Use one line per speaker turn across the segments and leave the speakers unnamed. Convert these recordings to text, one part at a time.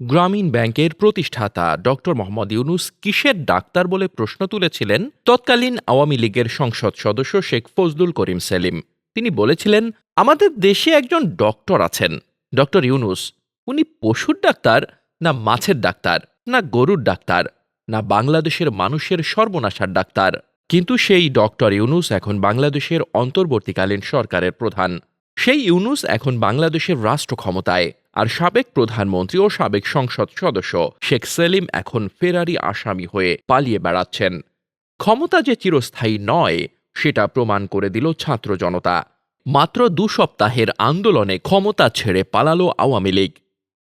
গ্রামীণ ব্যাংকের প্রতিষ্ঠাতা ডক্টর মোহাম্মদ ইউনুস কিসের ডাক্তার বলে প্রশ্ন তুলেছিলেন? তৎকালীন আওয়ামী লীগের সংসদ সদস্য শেখ ফজলুল করিম সেলিম। তিনি বলেছিলেন, আমাদের দেশে একজন ডক্টর আছেন। ডক্টর ইউনুস, উনি পশুর ডাক্তার, না মাছের ডাক্তার, না গরুর ডাক্তার, না বাংলাদেশের মানুষের সর্বনাশার ডাক্তার। কিন্তু সেই ডক্টর ইউনুস এখন বাংলাদেশের অন্তর্বর্তীকালীন সরকারের প্রধান। সেই ইউনুস এখন বাংলাদেশের রাষ্ট্র ক্ষমতায়। আর সাবেক প্রধানমন্ত্রী ও সাবেক সংসদ সদস্য শেখ সেলিম এখন ফেরারি আসামি হয়ে পালিয়ে বেড়াচ্ছেন। ক্ষমতা যে চিরস্থায়ী নয়, সেটা প্রমাণ করে দিল ছাত্র জনতা। মাত্র দু সপ্তাহের আন্দোলনে ক্ষমতা ছেড়ে পালালো আওয়ামী লীগ।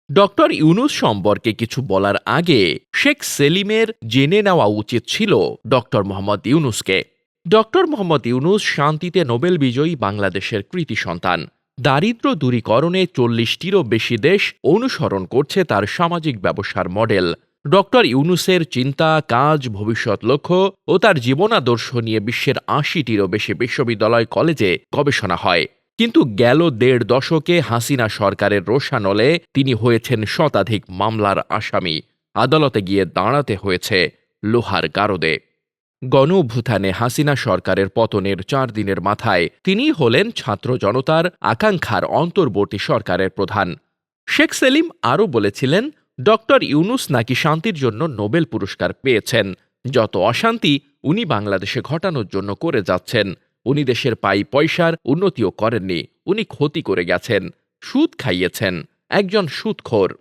ডক্টর ইউনুস সম্পর্কে কিছু বলার আগে শেখ সেলিমের জেনে নেওয়া উচিত ছিল ডক্টর মোহাম্মদ ইউনুসকে। ডক্টর মোহাম্মদ ইউনুস শান্তিতে নোবেল বিজয়ী বাংলাদেশের কৃতি সন্তান। দারিদ্র দূরীকরণে চল্লিশটিরও বেশি দেশ অনুসরণ করছে তার সামাজিক ব্যবসার মডেল। ডক্টর ইউনুসের চিন্তা, কাজ, ভবিষ্যৎ লক্ষ্য ও তার জীবনাদর্শ নিয়ে বিশ্বের আশিটিরও বেশি বিশ্ববিদ্যালয় কলেজে গবেষণা হয়। কিন্তু গেল দেড় দশকে হাসিনা সরকারের রোষানলে তিনি হয়েছেন শতাধিক মামলার আসামি। আদালতে গিয়ে দাঁড়াতে হয়েছে লোহার গারদে। গণ অভ্যুত্থানে হাসিনা সরকারের পতনের চার দিনের মাথায় তিনি হলেন ছাত্র জনতার আকাঙ্ক্ষার অন্তর্বর্তী সরকারের প্রধান। শেখ সেলিম আরও বলেছিলেন, ডক্টর ইউনুস নাকি শান্তির জন্য নোবেল পুরস্কার পেয়েছেন। যত অশান্তি, উনি বাংলাদেশে ঘটানোর জন্য করে যাচ্ছেন। উনি দেশের পাই পয়সার উন্নতিও করেননি। উনি ক্ষতি করে গেছেন। সুদ খাইয়েছেন। একজন সুদখোর।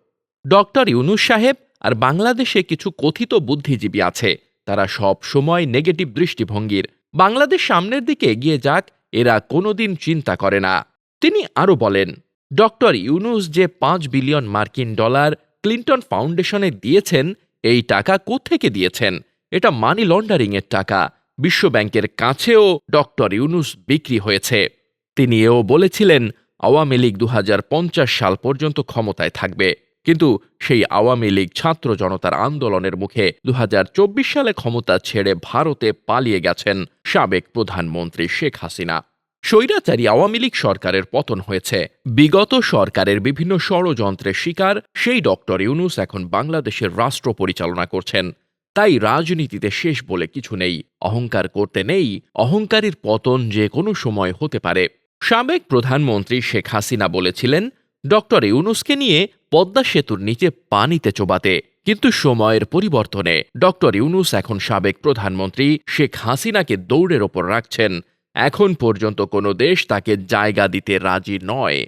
ডক্টর ইউনুস সাহেব, আর বাংলাদেশে কিছু কথিত বুদ্ধিজীবী আছে। তারা সব সময় নেগেটিভ দৃষ্টিভঙ্গির। বাংলাদেশ সামনের দিকে এগিয়ে যাক, এরা কোনোদিন চিন্তা করে না। তিনি আরও বলেন, ডক্টর ইউনুস যে পাঁচ বিলিয়ন মার্কিন ডলার ক্লিন্টন ফাউন্ডেশনে দিয়েছেন, এই টাকা কোত্থেকে দিয়েছেন? এটা মানি লন্ডারিংয়ের টাকা। বিশ্বব্যাংকের কাছেও ডক্টর ইউনুস বিক্রি হয়েছে। তিনি এও বলেছিলেন, আওয়ামী লীগ দু হাজার পঞ্চাশ সাল পর্যন্ত ক্ষমতায় থাকবে। কিন্তু সেই আওয়ামী লীগ ছাত্র জনতার আন্দোলনের মুখে দু হাজার চব্বিশ সালে ক্ষমতা ছেড়ে ভারতে পালিয়ে গেছেন সাবেক প্রধানমন্ত্রী শেখ হাসিনা। স্বৈরাচারী আওয়ামী লীগ সরকারের পতন হয়েছে। বিগত সরকারের বিভিন্ন ষড়যন্ত্রের শিকার সেই ডক্টর ইউনুস এখন বাংলাদেশের রাষ্ট্র পরিচালনা করছেন। তাই রাজনীতিতে শেষ বলে কিছু নেই। অহংকার করতে নেই। অহংকারীর পতন যে কোনো সময় হতে পারে। সাবেক প্রধানমন্ত্রী শেখ হাসিনা বলেছিলেন, ডক্টর ইউনুসকে নিয়ে পদ্মা সেতুর নিচে পানিতে চোবাতে, কিন্তু সময়ের পরিবর্তনে ডক্টর ইউনুস এখন সাবেক প্রধানমন্ত্রী শেখ হাসিনাকে দৌড়ের ওপর রাখছেন। এখন পর্যন্ত কোনো দেশ তাকে জায়গা দিতে রাজি নয়।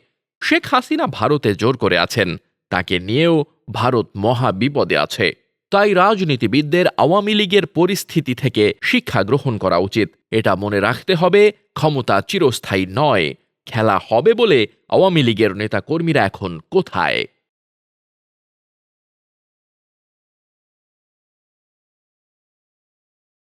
শেখ হাসিনা ভারতে জোর করে আছেন। তাকে নিয়েও ভারত মহা বিপদে আছে। তাই রাজনীতিবিদদের আওয়ামী লীগের পরিস্থিতি থেকে শিক্ষা গ্রহণ করা উচিত। এটা মনে রাখতে হবে, ক্ষমতা চিরস্থায়ী নয়। খেলা হবে বলে আওয়ামী লীগের নেতাকর্মীরা এখন কোথায়?